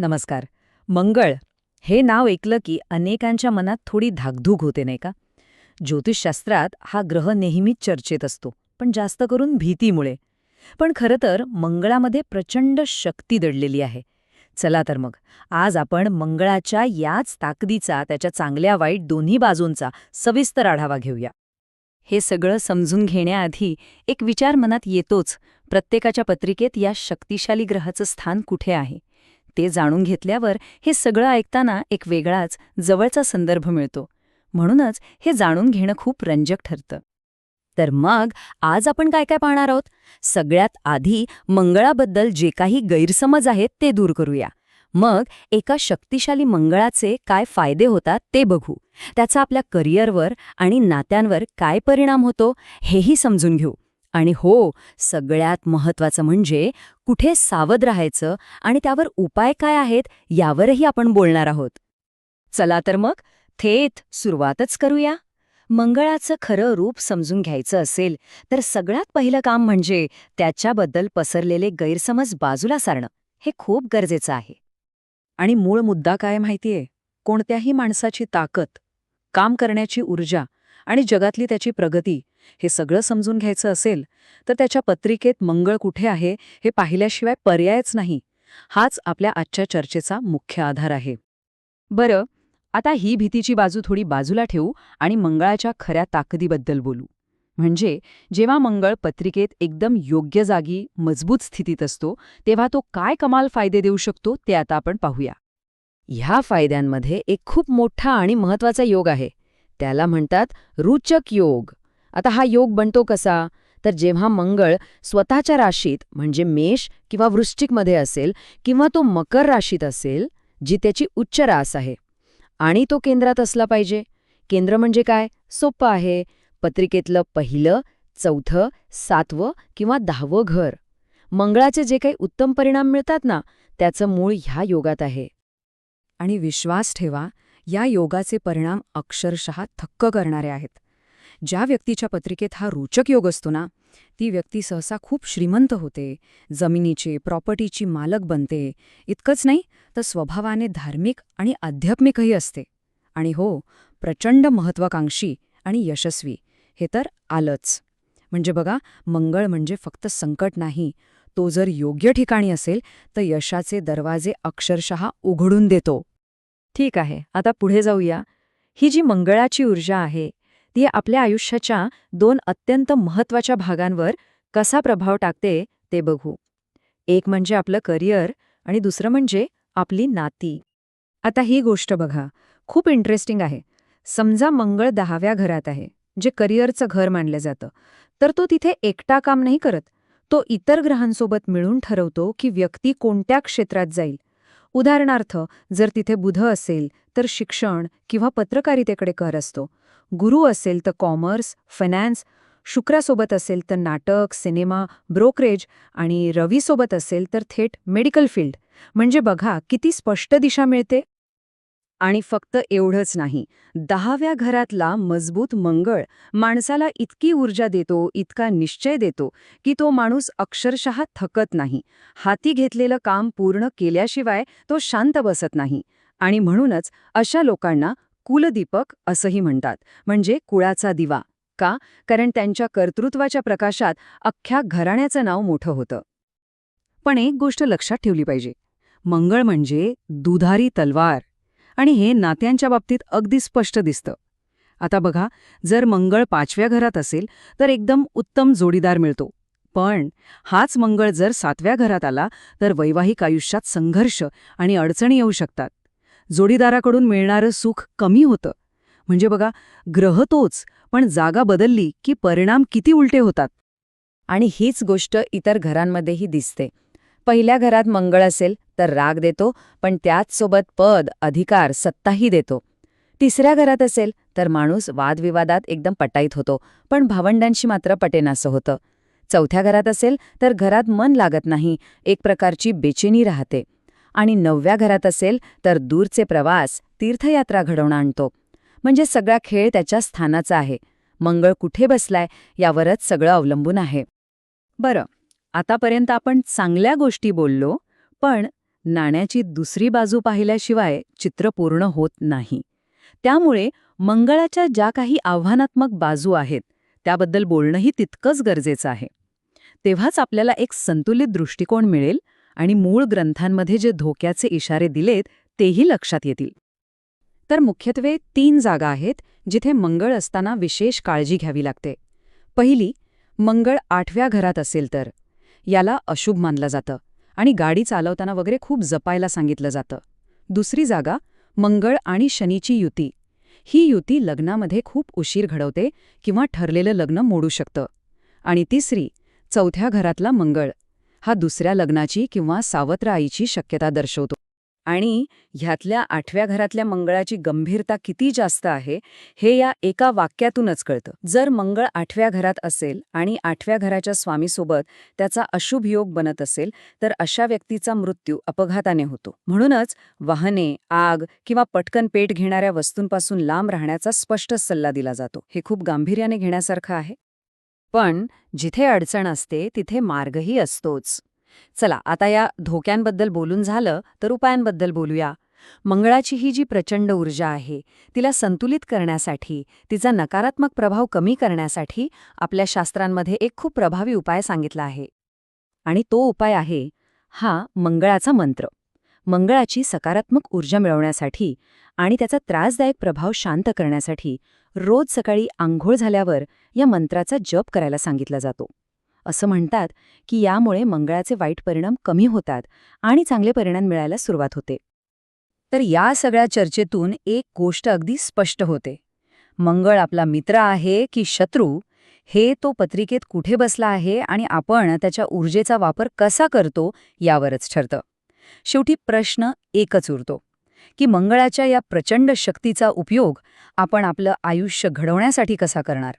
नमस्कार. मंगळ हे नाव ऐकलं की अनेकांच्या मनात थोडी धाकधूक होते नाही का? ज्योतिषशास्त्रात हा ग्रह नेहमीच चर्चेत असतो पण जास्त करून भीतीमुळे. पण खरं तर मंगळामध्ये प्रचंड शक्ती दडलेली आहे. चला तर मग आज आपण मंगळाच्या याच ताकदीचा त्याच्या चांगल्या वाईट दोन्ही बाजूंचा सविस्तर आढावा घेऊया. हे सगळं समजून घेण्याआधी एक विचार मनात येतोच प्रत्येकाच्या पत्रिकेत या शक्तिशाली ग्रहाचं स्थान कुठे आहे? ते जाणून घेतल्यावर हे सगळं ऐकताना एक वेगळाच जवळचा संदर्भ मिळतो. म्हणूनच हे जाणून घेणं खूप रंजक ठरतं. तर मग आज आपण काय काय पाहणार आहोत? सगळ्यात आधी मंगळाबद्दल जे काही गैरसमज आहेत ते दूर करूया. मग एका शक्तिशाली मंगळाचे काय फायदे होतात ते बघू. त्याचा आपल्या करिअरवर आणि नात्यांवर काय परिणाम होतो हेही समजून घेऊ. आणि हो सगळ्यात महत्वाचं म्हणजे कुठे सावध राहायचं आणि त्यावर उपाय काय आहेत यावरही आपण बोलणार आहोत. चला तर मग थेट सुरुवातच करूया. मंगळाचं खरं रूप समजून घ्यायचं असेल तर सगळ्यात पहिलं काम म्हणजे त्याच्याबद्दल पसरलेले गैरसमज बाजूला सारणं. हे खूप गरजेचं आहे. आणि मूळ मुद्दा काय माहितीये? कोणत्याही माणसाची ताकद काम करण्याची ऊर्जा आणि जगातली त्याची प्रगती हे सगळं समजून घ्यायचं असेल तर त्याच्या पत्रिकेत मंगळ कुठे आहे हे पाहिल्याशिवाय पर्यायच नाही. हाच आपल्या आजच्या चर्चेचा मुख्य आधार आहे. बरं आता ही भीतीची बाजू थोडी बाजूला ठेवू आणि मंगळाच्या खऱ्या ताकदीबद्दल बोलू. म्हणजे जेव्हा मंगळ पत्रिकेत एकदम योग्य जागी मजबूत स्थितीत असतो तेव्हा तो काय कमाल फायदे देऊ शकतो ते आता आपण पाहूया. ह्या फायद्यांमध्ये एक खूप मोठा आणि महत्त्वाचा योग आहे. त्याला म्हणतात रुचक योग. आता हा योग बनतो कसा? तर जेव्हा मंगळ स्वतःच्या राशीत म्हणजे मेष किंवा वृश्चिकमध्ये असेल किंवा तो मकर राशीत असेल जी त्याची उच्च रास आहे. आणि तो केंद्रात असला पाहिजे. केंद्र म्हणजे काय? सोपं आहे. पत्रिकेतलं पहिलं चौथं सातवं किंवा दहावं घर. मंगळाचे जे काही उत्तम परिणाम मिळतात ना त्याचं मूळ ह्या योगात आहे. आणि विश्वास ठेवा या योगाचे परिणाम अक्षरशः थक्क करणारे आहेत. ज्या व्यक्तीच्या पत्रिकेत हा रोचक योग असतो ना ती व्यक्ती सहसा खूप श्रीमंत होते जमिनीचे प्रॉपर्टीची मालक बनते इतकंच नाही तर स्वभावाने धार्मिक आणि आध्यात्मिकही असते. आणि हो प्रचंड महत्वाकांक्षी आणि यशस्वी हे तर आलंच. म्हणजे बघा मंगळ म्हणजे फक्त संकट नाही तो जर योग्य ठिकाणी असेल तर यशाचे दरवाजे अक्षरशः उघडून देतो. ठीक आहे आता पुढे जाऊया. ही जी मंगळाची ऊर्जा आहे ती आपल्या आयुष्याच्या दोन अत्यंत महत्त्वाच्या भागांवर कसा प्रभाव टाकते ते बघू. एक म्हणजे आपलं करिअर आणि दुसरं म्हणजे आपली नाती. आता ही गोष्ट बघा. खूप इंटरेस्टिंग आहे. समजा मंगळ दहाव्या घरात आहे जे करिअरचं घर मानलं जातं. तर तो तिथे एकटा काम नाही करत. तो इतर ग्रहांसोबत मिळून ठरवतो की व्यक्ती कोणत्या क्षेत्रात जाईल. उदाहरणार्थ जर तिथे बुध असेल तर शिक्षण किंवा पत्रकारितेकडे कर असतो. गुरु असेल तर कॉमर्स फायनान्स शुक्रासोबत असेल तर नाटक सिनेमा ब्रोकरेज आणि रवीसोबत असेल तर थेट मेडिकल फील्ड. म्हणजे बघा किती स्पष्ट दिशा मिळते. आणि फक्त एवढंच नाही दहाव्या घरातला मजबूत मंगळ माणसाला इतकी ऊर्जा देतो इतका निश्चय देतो की तो माणूस अक्षरशः थकत नाही. हाती घेतलेलं काम पूर्ण केल्याशिवाय तो शांत बसत नाही. आणि म्हणूनच अशा लोकांना कुलदीपक असंही म्हणतात म्हणजे कुळाचा दिवा. का? कारण त्यांच्या कर्तृत्वाच्या प्रकाशात अख्ख्या घराण्याचं नाव मोठं होतं. पण एक गोष्ट लक्षात ठेवली पाहिजे. मंगळ म्हणजे दुधारी तलवार. आणि हे नात्यांच्या बाबतीत अगदी स्पष्ट दिसतं. आता बघा जर मंगळ पाचव्या घरात असेल तर एकदम उत्तम जोडीदार मिळतो. पण हाच मंगळ जर सातव्या घरात आला तर वैवाहिक आयुष्यात संघर्ष आणि अडचणी येऊ शकतात. जोडीदाराकडून मिळणारं सुख कमी होतं. म्हणजे बघा ग्रह तोच पण जागा बदलली की परिणाम किती उलटे होतात. आणि हीच गोष्ट इतर घरांमध्येही दिसते. पहिल्या घरात मंगळ असेल तर राग देतो पण त्याचसोबत पद अधिकार सत्ताही देतो. तिसऱ्या घरात असेल तर माणूस वादविवादात एकदम पटाईत होतो पण भावंडांशी मात्र पटेनासं होतं. चौथ्या घरात असेल तर घरात मन लागत नाही एक प्रकारची बेचेनी राहते. आणि नवव्या घरात असेल तर दूरचे प्रवास तीर्थयात्रा घडवून आणतो. म्हणजे सगळा खेळ त्याच्या स्थानाचा आहे. मंगळ कुठे बसलाय यावरच सगळं अवलंबून आहे. बरं आतापर्यंत आपण चांगल्या गोष्टी बोललो पण नाण्याची दुसरी बाजू पाहिल्याशिवाय चित्र पूर्ण होत नाही. त्यामुळे मंगळाच्या ज्या काही आव्हानात्मक बाजू आहेत त्याबद्दल बोलणंही तितकंच गरजेचं आहे. तेव्हाच आपल्याला एक संतुलित दृष्टिकोन मिळेल आणि मूळ ग्रंथांमध्ये जे धोक्याचे इशारे दिलेत तेही लक्षात येतील. तर मुख्यत्वे तीन जागा आहेत जिथे मंगळ असताना विशेष काळजी घ्यावी लागते. पहिली मंगळ आठव्या घरात असेल तर. याला अशुभ मानलं जातं. आणि गाडी चालवताना वगैरे खूप जपायला सांगितलं जातं. दुसरी जागा मंगळ आणि शनीची युती. ही युती लग्नामध्ये खूप उशीर घडवते किंवा ठरलेलं लग्न मोडू शकतं. आणि तिसरी चौथ्या घरातला मंगळ. हा दुसऱ्या लग्नाची किंवा सावत्र आईची शक्यता दर्शवतो. आणि ह्यातल्या आठव्या घरातल्या मंगळाची गंभीरता किती जास्त आहे हे या एका वाक्यातूनच कळतं. जर मंगळ आठव्या घरात असेल आणि आठव्या घराच्या स्वामीसोबत त्याचा अशुभ योग बनत असेल तर अशा व्यक्तीचा मृत्यू अपघाताने होतो. म्हणूनच वाहने आग किंवा पटकन पेट घेणाऱ्या वस्तूंपासून लांब राहण्याचा स्पष्ट सल्ला दिला जातो. हे खूप गांभीर्याने घेण्यासारखं आहे. पण जिथे अडचण असते तिथे मार्गही असतोच. चला आता या धोक्यांबद्दल बोलून झालं तर उपायांबद्दल बोलूया. मंगळाची ही जी प्रचंड ऊर्जा आहे तिला संतुलित करण्यासाठी तिचा नकारात्मक प्रभाव कमी करण्यासाठी आपल्या शास्त्रांमध्ये एक खूप प्रभावी उपाय सांगितला आहे. आणि तो उपाय आहे हा मंगळाचा मंत्र. मंगळाची सकारात्मक ऊर्जा मिळवण्यासाठी आणि त्याचा त्रासदायक प्रभाव शांत करण्यासाठी रोज सकाळी आंघोळ झाल्यावर या मंत्राचा जप करायला सांगितला जातो. असं म्हणतात की यामुळे मंगळाचे वाईट परिणाम कमी होतात आणि चांगले परिणाम मिळायला सुरुवात होते. तर या सगळ्या चर्चेतून एक गोष्ट अगदी स्पष्ट होते. मंगळ आपला मित्र आहे की शत्रू हे तो पत्रिकेत कुठे बसला आहे आणि आपण त्याच्या ऊर्जेचा वापर कसा करतो यावरच ठरतं. शेवटी प्रश्न एकच उरतो की मंगळाच्या या प्रचंड शक्तीचा उपयोग आपण आपलं आयुष्य घडवण्यासाठी कसा करणार?